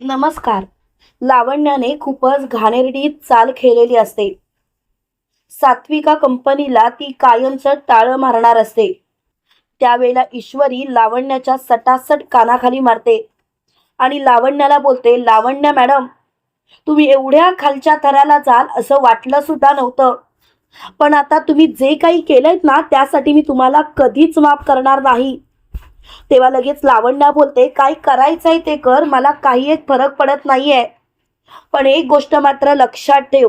नमस्कार. लावण्याने खूपच घाणेरडी चाल खेळलेली असते. सात्विका कंपनीला ती कायमचं टाळं मारणार असते. त्यावेळेला ईश्वरी लावण्याच्या सटासट कानाखाली मारते आणि लावण्याला बोलते लावण्या मॅडम तुम्ही एवढ्या खालच्या थराला जाल असं वाटलं सुद्धा नव्हतं. पण आता तुम्ही जे काही केलंय ना त्यासाठी मी तुम्हाला कधीच माफ करणार नाही. तेव्हा लगेच लावण्या बोलते काय करायचंय ते कर मला काही एक फरक पडत नाहीये. पण एक गोष्ट मात्र लक्षात ठेव.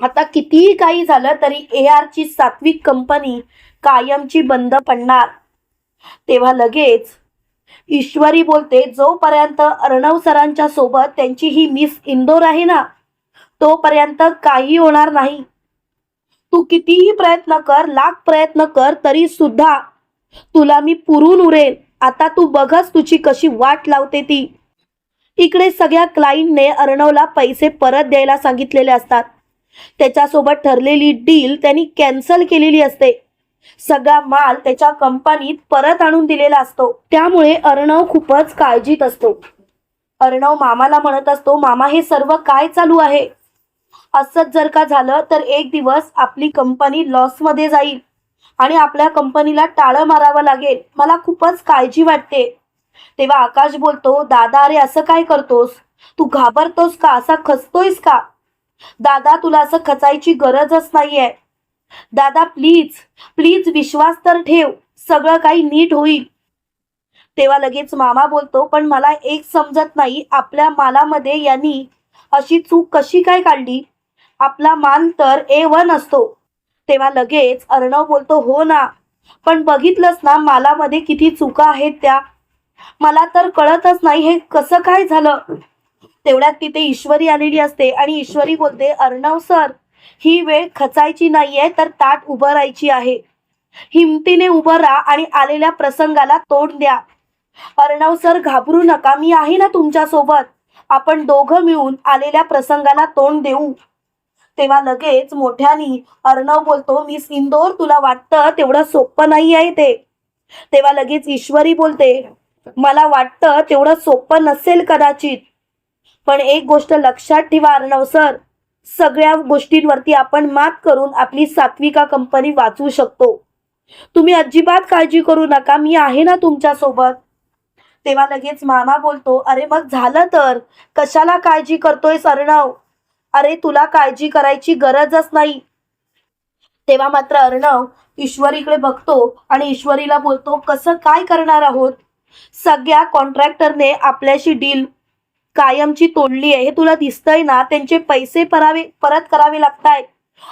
आता कितीही काही झालं तरी ए आरची सात्विक कंपनी कायमची बंद पडणार. तेव्हा लगेच ईश्वरी बोलते जोपर्यंत अर्णव सरांच्या सोबत त्यांची ही मिस इंदोर आहे ना तोपर्यंत काही होणार नाही. तू कितीही प्रयत्न कर लाख प्रयत्न कर तरी सुद्धा तुला मी पुरून उरेन. आता तू बघच तुझी कशी वाट लावते ती. इकडे सगळ्या क्लायंटने अर्णवला पैसे परत द्यायला सांगितलेले असतात. त्याच्यासोबत ठरलेली डील त्यांनी कॅन्सल केलेली असते. सगळा माल त्याच्या कंपनीत परत आणून दिलेला असतो. त्यामुळे अर्णव खूपच काळजीत असतो. अर्णव मामाला म्हणत असतो मामा हे सर्व काय चालू आहे? असंच जर का झालं तर एक दिवस आपली कंपनी लॉसमध्ये जाईल. आणि आपल्या कंपनीला टाळं मारावं लागेल. मला खूपच काळजी वाटते. तेव्हा आकाश बोलतो दादा अरे असं काय करतोस? तू घाबरतोस का? असा खचतोयस का? दादा तुला असं खचायची गरजच नाहीये. दादा प्लीज प्लीज विश्वास तर ठेव. सगळं काही नीट होईल. तेव्हा लगेच मामा बोलतो पण मला एक समजत नाही आपल्या मालामध्ये यांनी अशी चूक कशी काय काढली? आपला माल तर ए वन असतो. तेव्हा लगेच अर्णव बोलतो हो ना पण बघितलंच ना मालामध्ये किती चुका आहेत त्या. मला तर कळतच नाही हे कसं काय झालं? तेवढ्यात तिथे ईश्वरी आलेली असते आणि ईश्वरी बोलते अर्णव सर ही वेळ खचायची नाहीये तर ताट उभं राहायची आहे. हिमतीने उभं राहा आणि आलेल्या प्रसंगाला तोंड द्या. अर्णव सर घाबरू नका मी आहे ना तुमच्यासोबत आपण दोघं मिळून आलेल्या प्रसंगाला तोंड देऊ. तेव्हा लगेच मोठ्यानी अर्णव बोलतो मिस इंदोर तुला वाटतं तेवढं सोपं नाही आहे ते. तेव्हा लगेच ईश्वरी बोलते मला वाटतं तेवढं सोपं नसेल कदाचित. पण एक गोष्ट लक्षात ठेवा अर्णव सर सगळ्या गोष्टींवरती आपण मात करून आपली सात्विका कंपनी वाचवू शकतो. तुम्ही अजिबात काळजी करू नका मी आहे ना तुमच्यासोबत तेव्हा लगेच मामा बोलतो अरे मग झालं तर? कशाला काळजी करतोय अर्णव? अरे तुला काळजी करायची गरजच नाही. तेव्हा मात्र अर्णव ईश्वरीकडे बघतो आणि ईश्वरीला बोलतो कसं काय करणार आहोत? सगळ्या कॉन्ट्रॅक्टरने आपल्याशी डील. कायमची तोडली आहे हे तुला दिसतंय ना? त्यांचे पैसे परावे परत करावे लागतायत.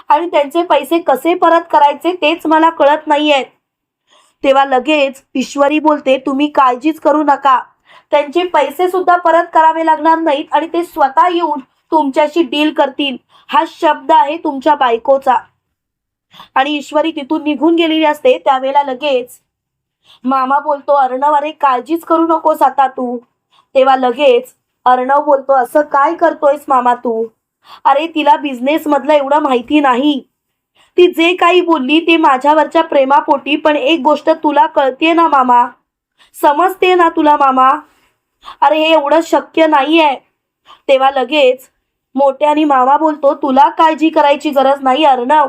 आणि त्यांचे पैसे कसे परत करायचे तेच मला कळत नाहीये. तेव्हा लगेच ईश्वरी बोलते तुम्ही काळजीच करू नका. त्यांचे पैसे सुद्धा परत करावे लागणार नाहीत आणि ते स्वतः येऊन तुमच्याशी डील करतील. हा शब्द आहे तुमच्या बायकोचा. आणि ईश्वरी तिथून निघून गेलेली असते त्यावेळेला लगेच मामा बोलतो अर्णव अरे काळजीच करू नकोस आता तू. तेव्हा लगेच अर्णव बोलतो असं काय करतोयस मामा तू? अरे तिला बिझनेस मधलं एवढं माहिती नाही. ती जे काही बोलली ते माझ्यावरच्या प्रेमापोटी पण एक गोष्ट तुला कळते ना मामा? समजते ना तुला मामा? अरे हे एवढं शक्य नाहीये. तेव्हा लगेच मोठ्याने मामा बोलतो तुला काळजी करायची गरज नाही अर्णव.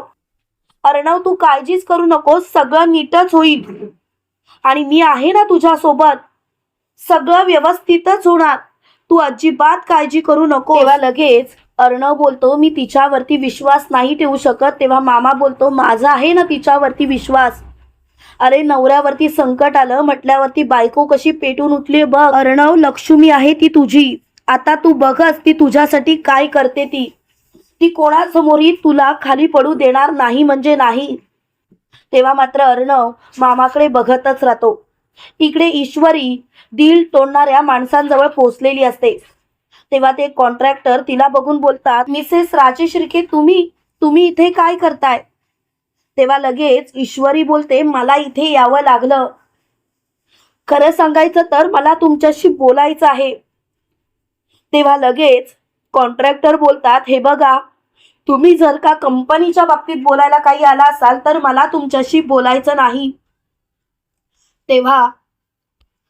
अर्णव तू काळजीच करू नकोस सगळं नीटच होईल. आणि मी आहे ना तुझ्या सोबत सगळं व्यवस्थितच होणार. तू अजिबात काळजी करू नको तेव्हा लगेच अर्णव बोलतो मी तिच्यावरती विश्वास नाही ठेवू शकत. तेव्हा मामा बोलतो माझा आहे ना तिच्यावरती विश्वास. अरे नवऱ्यावरती संकट आलं म्हटल्यावरती बायको कशी पेटून उठली बघ. अर्णव लक्ष्मी आहे ती तुझी. आता तू बघस ती तुझ्यासाठी काय करते ती. ती कोणासमोरही तुला खाली पडू देणार नाही म्हणजे नाही. तेव्हा मात्र अर्णव मामाकडे बघतच राहतो. इकडे ईश्वरी दिल तोडणाऱ्या माणसांजवळ पोचलेली असते. तेव्हा ते कॉन्ट्रॅक्टर तिला बघून बोलतात मिसेस राजेश रिके तुम्ही तुम्ही इथे काय करताय? तेव्हा लगेच ईश्वरी बोलते मला इथे यावं लागलं. खरं सांगायचं तर मला तुमच्याशी बोलायचं आहे. तेव्हा लगेच कॉन्ट्रॅक्टर बोलतात हे बघा तुम्ही जर का कंपनीच्या बाबतीत बोलायला काही आला असाल तर मला तुमच्याशी बोलायचं नाही. तेव्हा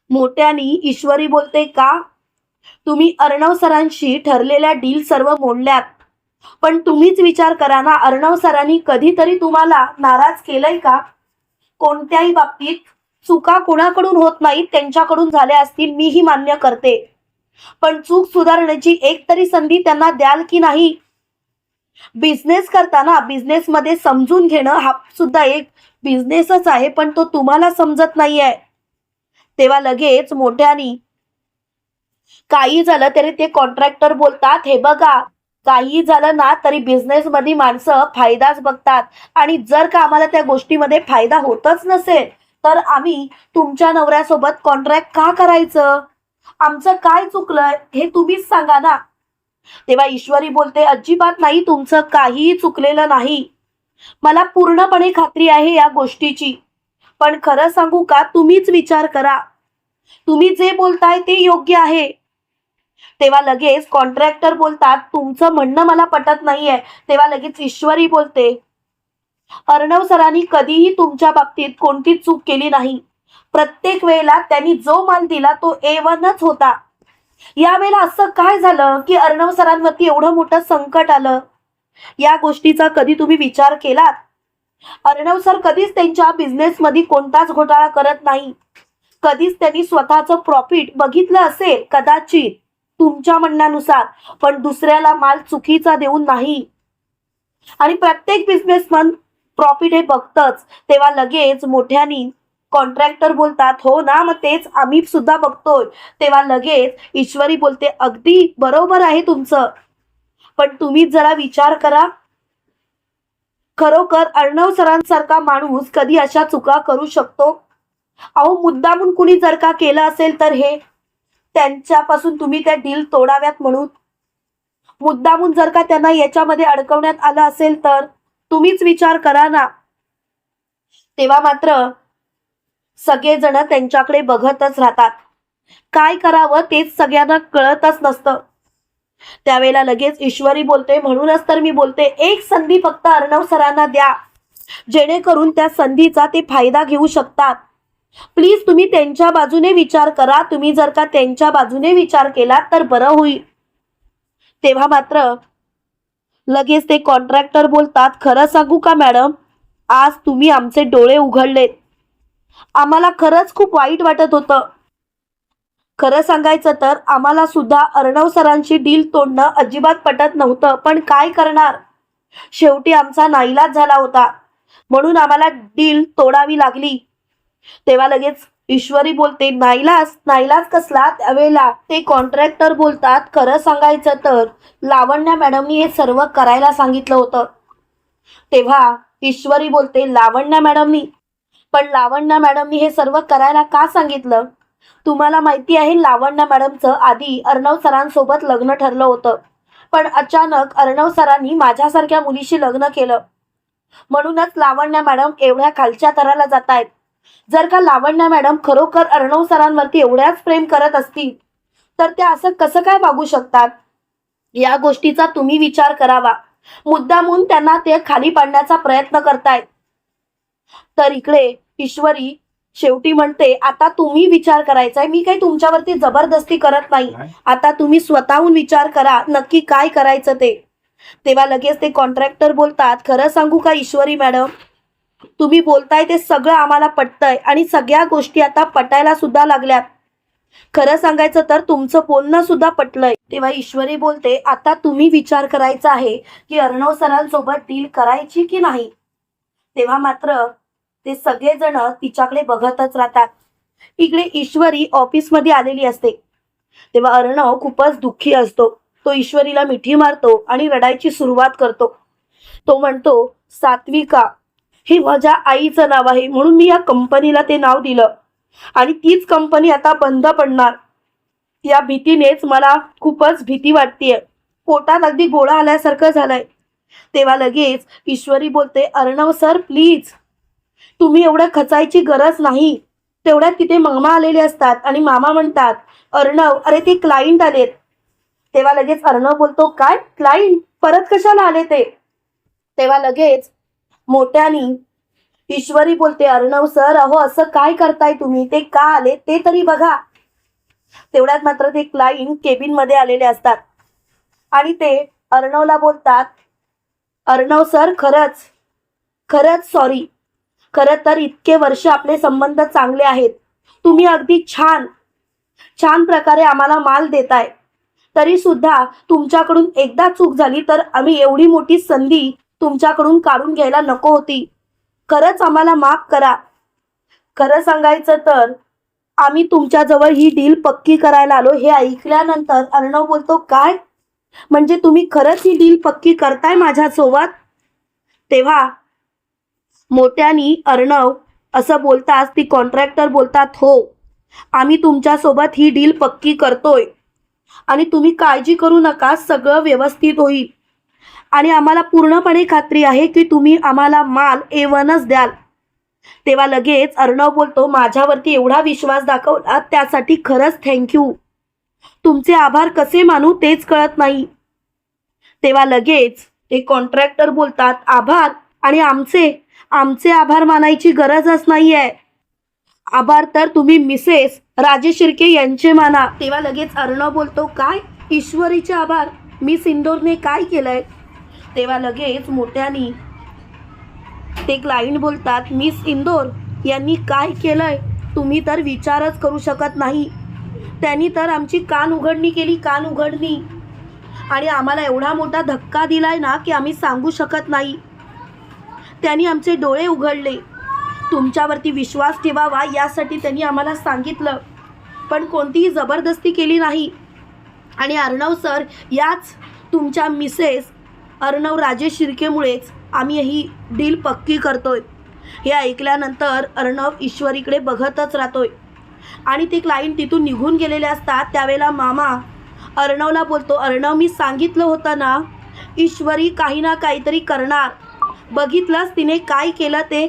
मोठ्यानी ईश्वरी बोलते का? तुम्ही अर्णव सरांशी ठरलेल्या डील सर्व मोडल्यात. पण तुम्हीच विचार करा ना अर्णव सरांनी कधीतरी तुम्हाला नाराज केलंय का? कोणत्याही बाबतीत चुका कोणाकडून होत नाहीत त्यांच्याकडून झाल्या असतील मीही मान्य करते. पण चूक सुधारण्याची एक तरी संधी त्यांना द्याल की नाही? बिझनेस करताना बिझनेस मध्ये समजून घेणं हा सुद्धा एक बिझनेसच आहे पण तो तुम्हाला समजत नाहीये. तेव्हा लगेच मोठ्यानी काही झालं तरी ते कॉन्ट्रॅक्टर बोलतात हे बघा काही झालं ना तरी बिझनेस मध्ये माणसं फायदाच बघतात. आणि जर का आम्हाला त्या गोष्टीमध्ये फायदा होतच नसेल तर आम्ही तुमच्या नवऱ्यासोबत कॉन्ट्रॅक्ट का करायचं? आमचं काय चुकलंय हे तुम्हीच सांगा ना. तेव्हा ईश्वरी बोलते अजिबात नाही तुमचं काहीही चुकलेलं नाही. मला पूर्णपणे खात्री आहे या गोष्टीची. पण खरं सांगू का तुम्हीच विचार करा. तुम्ही जे बोलताय ते योग्य आहे. तेव्हा लगेच कॉन्ट्रॅक्टर बोलतात तुमचं म्हणणं मला पटत नाहीये. तेव्हा लगेच ईश्वरी बोलते अर्णव सरांनी कधीही तुमच्या बाबतीत कोणतीच चूक केली नाही. प्रत्येक वेळेला त्यांनी जो माल दिला तो ए वनच होता. यावेळेला असं काय झालं की अर्णव सरांवरती एवढं मोठं संकट आलं? या गोष्टीचा कधी तुम्ही विचार केलात? अर्णव सर कधीच त्यांच्या बिझनेसमध्ये कोणताच घोटाळा करत नाही. कधीच त्यांनी स्वतःचं प्रॉफिट बघितलं असेल कदाचित तुमच्या म्हणण्यानुसार पण दुसऱ्याला माल चुकीचा देऊन नाही. आणि प्रत्येक बिझनेसमन प्रॉफिट हे बघतच तेव्हा लगेच मोठ्यानी कॉन्ट्रॅक्टर बोलतात हो ना मग तेच आम्ही सुद्धा बघतोय. तेव्हा लगेच ईश्वरी बोलते अगदी बरोबर आहे तुमचं. पण तुम्ही जरा विचार करा. खरोखर अर्णव सरांसारखा माणूस कधी अशा चुका करू शकतो? अहो मुद्दामून कुणी जर का केलं असेल तर हे. त्यांच्यापासून तुम्ही त्या डील तोडाव्यात म्हणून. मुद्दामून जर का त्यांना याच्यामध्ये अडकवण्यात आलं असेल तर तुम्हीच विचार करा ना. तेव्हा मात्र सगळेजण त्यांच्याकडे बघतच राहतात. काय करावं तेच सगळ्यांना कळतच नसतं. त्यावेळेला लगेच ईश्वरी बोलते म्हणूनच तर मी बोलते एक संधी फक्त अर्णव सरांना द्या. जेणेकरून त्या संधीचा ते फायदा घेऊ शकतात. प्लीज तुम्ही त्यांच्या बाजूने विचार करा तुम्ही जर का त्यांच्या बाजूने विचार केला तर बरं होईल. तेव्हा मात्र लगेच ते कॉन्ट्रॅक्टर बोलतात खरं सांगू का मॅडम आज तुम्ही आमचे डोळे उघडलेत. आम्हाला खरंच खूप वाईट वाटत होतं. खरं सांगायचं तर आम्हाला सुद्धा अर्णव सरांची डील तोडणं अजिबात पटत नव्हतं पण काय करणार? शेवटी आमचा नाईलाज झाला होता. म्हणून आम्हाला डील तोडावी लागली. तेव्हा लगेच ईश्वरी बोलते नाईलाज नाईलाज कसला त्यावेळेला? ते कॉन्ट्रॅक्टर बोलतात खरं सांगायचं तर लावण्या मॅडमनी हे सर्व करायला सांगितलं होतं. तेव्हा ईश्वरी बोलते लावण्या मॅडमनी पण लावण्या मॅडमनी हे सर्व करायला का सांगितलं? तुम्हाला माहिती आहे लावण्या मॅडमचं आधी अर्णव सरांसोबत लग्न ठरलं होतं. पण अचानक अर्णव सरांनी माझ्यासारख्या मुलीशी लग्न केलं. म्हणूनच लावण्या मॅडम एवढ्या खालच्या थराला जात आहेत जर का लावण्या मॅडम खरोखर अर्णव सरांवरती एवढ्याच प्रेम करत असतील तर त्या असं कसं काय वागू शकतात? या गोष्टीचा तुम्ही विचार करावा. मुद्दामून त्यांना ते खाली पाडण्याचा प्रयत्न करतायत. तर इकडे ईश्वरी शेवटी म्हणते आता तुम्ही विचार करायचा आहे मी काही तुमच्यावरती जबरदस्ती करत नाही. आता तुम्ही स्वतःहून विचार करा नक्की काय करायचं ते. तेव्हा लगेच ते कॉन्ट्रॅक्टर बोलतात खरं सांगू का ईश्वरी मॅडम तुम्ही बोलताय ते सगळं आम्हाला पटतंय आणि सगळ्या गोष्टी आता पटायला सुद्धा लागल्यात. खरं सांगायचं तर तुमचं बोलणं सुद्धा पटलंय. तेव्हा ईश्वरी बोलते आता तुम्ही विचार करायचा आहे की अर्णव सरांसोबत डील करायची की नाही? तेव्हा मात्र ते सगळेजण तिच्याकडे बघतच राहतात. इकडे ईश्वरी ऑफिसमध्ये आलेली असते. तेव्हा अर्णव खूपच दुःखी असतो. तो ईश्वरीला मिठी मारतो आणि रडायची सुरुवात करतो. तो म्हणतो सात्विका हे माझ्या आईचं नाव आहे. म्हणून मी या कंपनीला ते नाव दिलं. आणि तीच कंपनी आता बंद पडणार. या भीतीनेच मला खूपच भीती वाटतेय. पोटात अगदी गोळा आल्यासारखं झालंय. तेव्हा लगेच ईश्वरी बोलते अर्णव सर प्लीज तुम्ही एवढं खचायची गरज नाही. तेवढ्यात तिथे मामा आलेले असतात आणि मामा म्हणतात अर्णव अरे ते क्लायंट आलेत. तेव्हा लगेच अर्णव बोलतो काय क्लायंट परत कशाला आले ते? तेव्हा लगेच मोठ्यानी ईश्वरी बोलते अर्णव सर अहो असं काय करताय तुम्ही? ते का आले? ते तरी बघा. तेवढ्यात मात्र ते क्लाइंट केबिनमध्ये आलेले असतात. आणि ते अर्णवला बोलतात अर्णव सर खरंच खरंच सॉरी खरं तर इतके वर्ष आपले संबंध चांगले आहेत. तुम्ही अगदी छान छान प्रकारे आम्हाला माल देताय. तरी सुद्धा तुमच्याकडून एकदा चूक झाली तर आम्ही एवढी मोठी संधी तुमच्याकडून काढून घ्यायला नको होती. खरंच आम्हाला माफ करा. खरं सांगायचं तर आम्ही तुमच्याजवळ ही डील पक्की करायला आलो हे ऐकल्यानंतर अर्णव बोलतो काय? म्हणजे तुम्ही खरंच ही डील पक्की करताय माझ्यासोबत तेव्हा मोठ्यानी अर्णव असं बोलताच ती कॉन्ट्रॅक्टर बोलतात हो आम्ही तुमच्यासोबत ही डील पक्की करतोय आणि तुम्ही काळजी करू नका सगळं व्यवस्थित होईल. आणि आम्हाला पूर्णपणे खात्री आहे की तुम्ही आम्हाला माल ए वनच द्याल. तेव्हा लगेच अर्णव बोलतो माझ्यावरती एवढा विश्वास दाखवला त्यासाठी खरंच थँक्यू तुमचे आभार कसे मानू तेच कळत नाही. तेव्हा लगेच ते कॉन्ट्रॅक्टर बोलतात आभार आणि आमचे आमचे आभार मानायची गरजच नाही आहे आभार तर तुम्ही मिसेस राजेश शिर्के यांचे माना. तेव्हा लगेच अर्णव बोलतो काय? ईश्वरीचे आभार? मिस इंदोरने काय केलंय? तेव्हा लगेच मोठ्यानी ते क्लायंट बोलतात मिस इंदोर यांनी काय केलंय? तुम्ही तर विचारच करू शकत नाही. त्यांनी तर आमची कान उघडणी केली कान उघडणी. आणि आम्हाला एवढा मोठा धक्का दिलाय ना की आम्ही सांगू शकत नाही. त्यांनी आमचे डोळे उघडले. तुमच्यावरती विश्वास ठेवावा यासाठी त्यांनी आम्हाला सांगितलं. पण कोणतीही जबरदस्ती केली नाही. आणि अर्णव सर याच तुमच्या मिसेस अर्णव राजेश शिर्केमुळेच आम्ही ही डील पक्की करतोय. हे ऐकल्यानंतर अर्णव ईश्वरीकडे बघतच राहतोय. आणि ते क्लायंट तिथून निघून गेलेले असतात. त्यावेळेला मामा अर्णवला बोलतो अर्णव मी सांगितलं होतं ना ईश्वरी काही ना काहीतरी करणार. बघितलंस तिने काय केलं ते?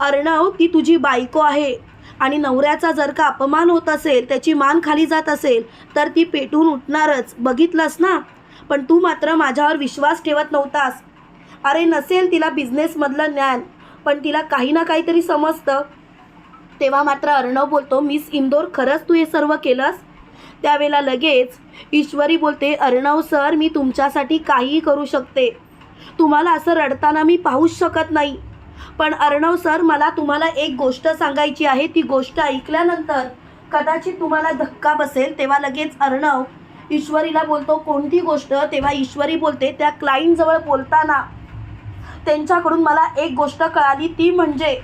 अर्णव ती तुझी बायको आहे आणि नवऱ्याचा जर का अपमान होत असेल त्याची मान खाली जात असेल तर ती पेटून उठणारच. बघितलंस ना? पण तू मात्र माझ्यावर विश्वास ठेवत नव्हतास. अरे नसेल तिला बिझनेसमधलं ज्ञान पण तिला काही ना काहीतरी समजतं. तेव्हा मात्र अर्णव बोलतो मिस इंदोर खरंच तू हे सर्व केलंस? त्यावेळेला लगेच ईश्वरी बोलते अर्णव सर मी तुमच्यासाठी काहीही करू शकते. तुम्हाला असं रडताना मी पाहूच शकत नाही. पण अर्णव सर मला तुम्हाला एक गोष्ट सांगायची आहे ती गोष्ट ऐकल्यानंतर कदाचित तुम्हाला धक्का बसेल. तेव्हा लगेच अर्णव ईश्वरीला बोलतो कोणती गोष्ट? तेव्हा ईश्वरी बोलते त्या क्लाईंटजवळ बोलताना त्यांच्याकडून मला एक गोष्ट कळाली ती म्हणजे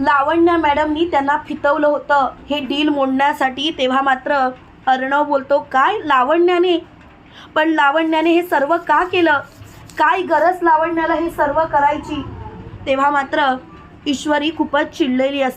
लावण्या मॅडमनी त्यांना फितवलं होतं. हे डील मोडण्यासाठी तेव्हा मात्र अर्णव बोलतो काय? लावण्याने? पण लावण्याने हे सर्व का केलं? काय गरज लावण्याला हे सर्व करायची? तेव्हा मात्र ईश्वरी खूपच चिडलेली असते.